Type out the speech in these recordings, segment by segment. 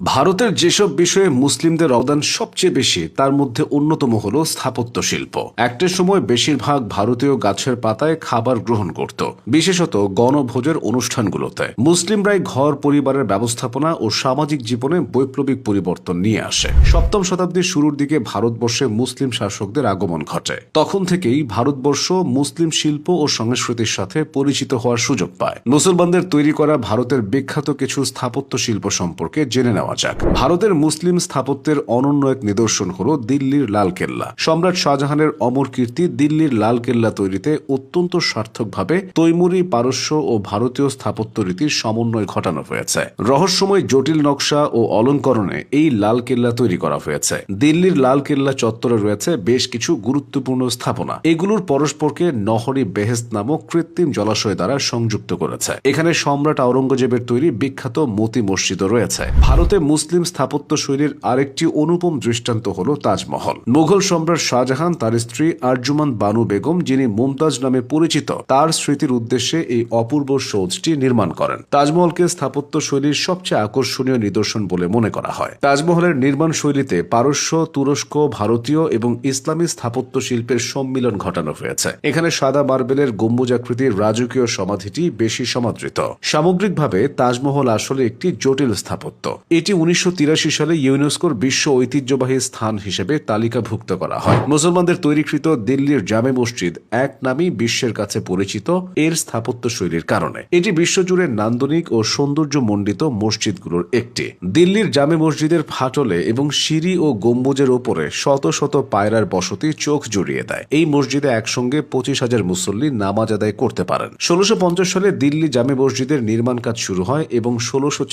ভারতের যেসব বিষয়ে মুসলিমদের অবদান সবচেয়ে বেশি, তার মধ্যে অন্যতম হল স্থাপত্য শিল্প। একটা সময় বেশিরভাগ ভারতীয় গাছের পাতায় খাবার গ্রহণ করত, বিশেষত গণভোজের অনুষ্ঠানগুলোতে। মুসলিমরাই ঘর, পরিবারের ব্যবস্থাপনা ও সামাজিক জীবনে বৈপ্লবিক পরিবর্তন নিয়ে আসে। সপ্তম শতাব্দীর শুরুর দিকে ভারতবর্ষে মুসলিম শাসকদের আগমন ঘটে। তখন থেকেই ভারতবর্ষ মুসলিম শিল্প ও সংস্কৃতির সাথে পরিচিত হওয়ার সুযোগ পায়। মুসলমানদের তৈরি করা ভারতের বিখ্যাত কিছু স্থাপত্য শিল্প সম্পর্কে জেনে নেওয়া যাক। ভারতের মুসলিম স্থাপত্যের অনন্য এক নিদর্শন হল দিল্লির লাল কেল্লা সম্রাট শাহজাহানের অমর কীর্তি দিল্লির লাল কেল্লা তৈরিতে অত্যন্ত সার্থকভাবে তৈমুরি পারস্য ও ভারতীয় স্থাপত্য রীতির সমন্বয় ঘটানো হয়েছে। রহস্যময় জটিল নকশা ও অলঙ্করণে এই লাল কেল্লা তৈরি করা হয়েছে। দিল্লির লাল কেল্লা চত্বরে রয়েছে বেশ কিছু গুরুত্বপূর্ণ স্থাপনা। এগুলোর পরস্পরকে নহরি বেহেস্ত নামক কৃত্রিম জলাশয় দ্বারা সংযুক্ত করেছে। এখানে সম্রাট আওরঙ্গজেবের তৈরি বিখ্যাত মতি মসজিদও রয়েছে। ভারতে মুসলিম স্থাপত্য শৈলীর আরেকটি অনুপম দৃষ্টান্ত হল তাজমহল। মুঘল সম্রাট শাহজাহান তার স্ত্রী আরজুমান বানু বেগম, যিনি মুমতাজ নামে পরিচিত, তার স্মৃতির উদ্দেশ্যে এই অপূর্ব সৌধটি নির্মাণ করেন। তাজমহলকে স্থাপত্য শৈলীর সবচেয়ে আকর্ষণীয় নিদর্শন বলে মনে করা হয়। তাজমহলের নির্মাণ শৈলীতে পারস্য, তুরস্ক, ভারতীয় এবং ইসলামী স্থাপত্য শিল্পের সম্মিলন ঘটানো হয়েছে। এখানে সাদা মার্বেলের গম্বুজাকৃতির রাজকীয় সমাধিটি বেশি সমাদৃত। সামগ্রিকভাবে তাজমহল আসলে একটি জটিল স্থাপত্য। এটি উনিশশো তিরাশি সালে ইউনেস্কোর বিশ্ব ঐতিহ্যবাহী স্থান হিসেবে তালিকাভুক্ত করা হয়। মুসলমানদের তৈরিকৃত দিল্লির জামে মসজিদ এক নামেই বিশ্বের কাছে পরিচিত এর স্থাপত্য শৈলীর কারণে। এটি বিশ্বজুড়ে নান্দনিক ও সৌন্দর্য মণ্ডিত মসজিদগুলোর একটি। দিল্লির জামে মসজিদের ফাটলে এবং সিঁড়ি ও গম্বুজের ওপরে শত শত পায়রার বসতি চোখ জুড়িয়ে দেয়। এই মসজিদে একসঙ্গে পঁচিশ হাজার মুসল্লি নামাজ আদায় করতে পারেন। ষোলোশো সালে দিল্লি জামে মসজিদের নির্মাণ কাজ শুরু হয় এবং ষোলোশো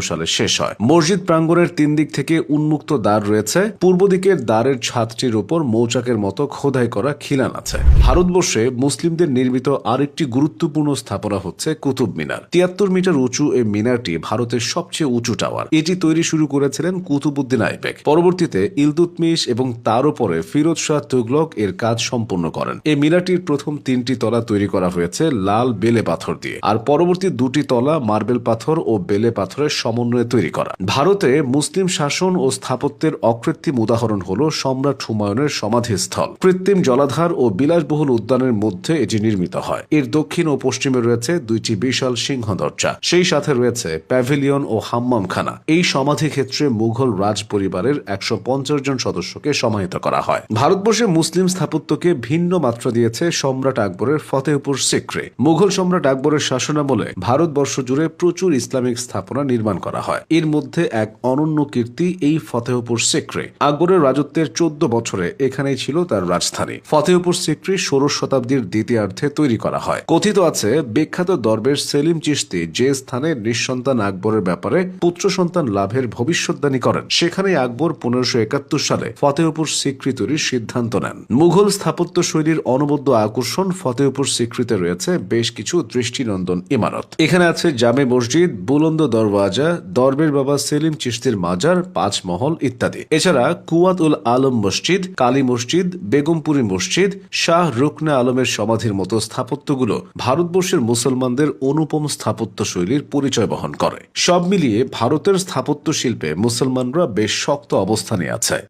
সালে শেষ হয়। মসজিদ প্রাঙ্গণের তিন দিক থেকে উন্মুক্ত দ্বার রয়েছে। পূর্ব দিকের দ্বারের ছাদটির উপর মৌচাকের মতো খোদাই করা খিলান আছে। ভারতবর্ষে মুসলিমদের নির্মিত আরেকটি গুরুত্বপূর্ণ স্থাপনা হচ্ছে কুতুব মিনার। তিয়াত্তর মিটার উঁচু এই মিনারটি ভারতের সবচেয়ে উঁচু টাওয়ার। এটি তৈরি শুরু করেছিলেন কুতুবুদ্দিন আইবেক পরবর্তীতে ইলতুতমিশ এবং তার উপরে ফিরোজ শাহ তুগলক এর কাজ সম্পূর্ণ করেন। এই মিনারটির প্রথম তিনটি তলা তৈরি করা হয়েছে লাল বেলে পাথর দিয়ে। আর পরবর্তী দুটি তলা মার্বেল পাথর ও বেলে পাথরের সমন্বয়ে তৈরি করা। ভারতে মুসলিম শাসন ও স্থাপত্যের অকৃত্রিম উদাহরণ হল সম্রাট হুমায়ুনের সমাধিস্থল। কৃত্রিম জলাধার ও বিলাসবহুল উদ্যানের মধ্যে এটি নির্মিত হয়। এর দক্ষিণ ও পশ্চিমে রয়েছে দুইটি বিশাল সিংহ দরজা। সেই সাথে রয়েছে প্যাভিলিয়ন ও হাম্মামখানা। এই সমাধি ক্ষেত্রে মুঘল রাজ পরিবারের একশো পঞ্চাশ জন সদস্যকে সমাহিত করা হয়। ভারতবর্ষে মুসলিম স্থাপত্যকে ভিন্ন মাত্রা দিয়েছে সম্রাট আকবরের ফতেহপুর সিক্রি। মুঘল সম্রাট আকবরের শাসনামলে ভারতবর্ষ জুড়ে প্রচুর ইসলামিক স্থাপনা নির্মাণ করা হয়। এর মধ্যে এক অনন্য কীর্তি এই ফতেহপুর সিক্রি। আকবরের রাজত্বের চোদ্দ বছরে এখানেই ছিল তার রাজধানী। ফতেহপুর সিক্রি ষোড়শ শতাব্দীর দ্বিতীয়ার্ধে তৈরি করা হয়। কথিত আছে, বিখ্যাত দরবেশ সেলিম চিস্তি যে স্থানে নিঃসন্তান আকবরের ব্যাপারে পুত্র সন্তান লাভের ভবিষ্যৎবাণী করেন সেখানে আকবর পনেরোশো একাত্তর সালে ফতেহপুর সিক্রি তৈরির সিদ্ধান্ত নেন। মুঘল স্থাপত্য শৈলীর অনবদ্য আকর্ষণ ফতেহপুর সিক্রিতে রয়েছে বেশ কিছু দৃষ্টিনন্দন ইমারত। এখানে আছে জামে মসজিদ, বুলন্দ দরওয়াজা, দরবের বাবা সেলিম, চিশতির মাজার পাঁচ মহল ইত্যাদি। এছাড়া কুয়াত উল আলম মসজিদ, কালী মসজিদ, বেগমপুরী মসজিদ, শাহ রুকনা আলমের সমাধির মতো স্থাপত্যগুলো ভারতবর্ষের মুসলমানদের অনুপম স্থাপত্য শৈলীর পরিচয় বহন করে। সব মিলিয়ে ভারতের স্থাপত্য শিল্পে মুসলমানরা বেশ শক্ত অবস্থানে আছে।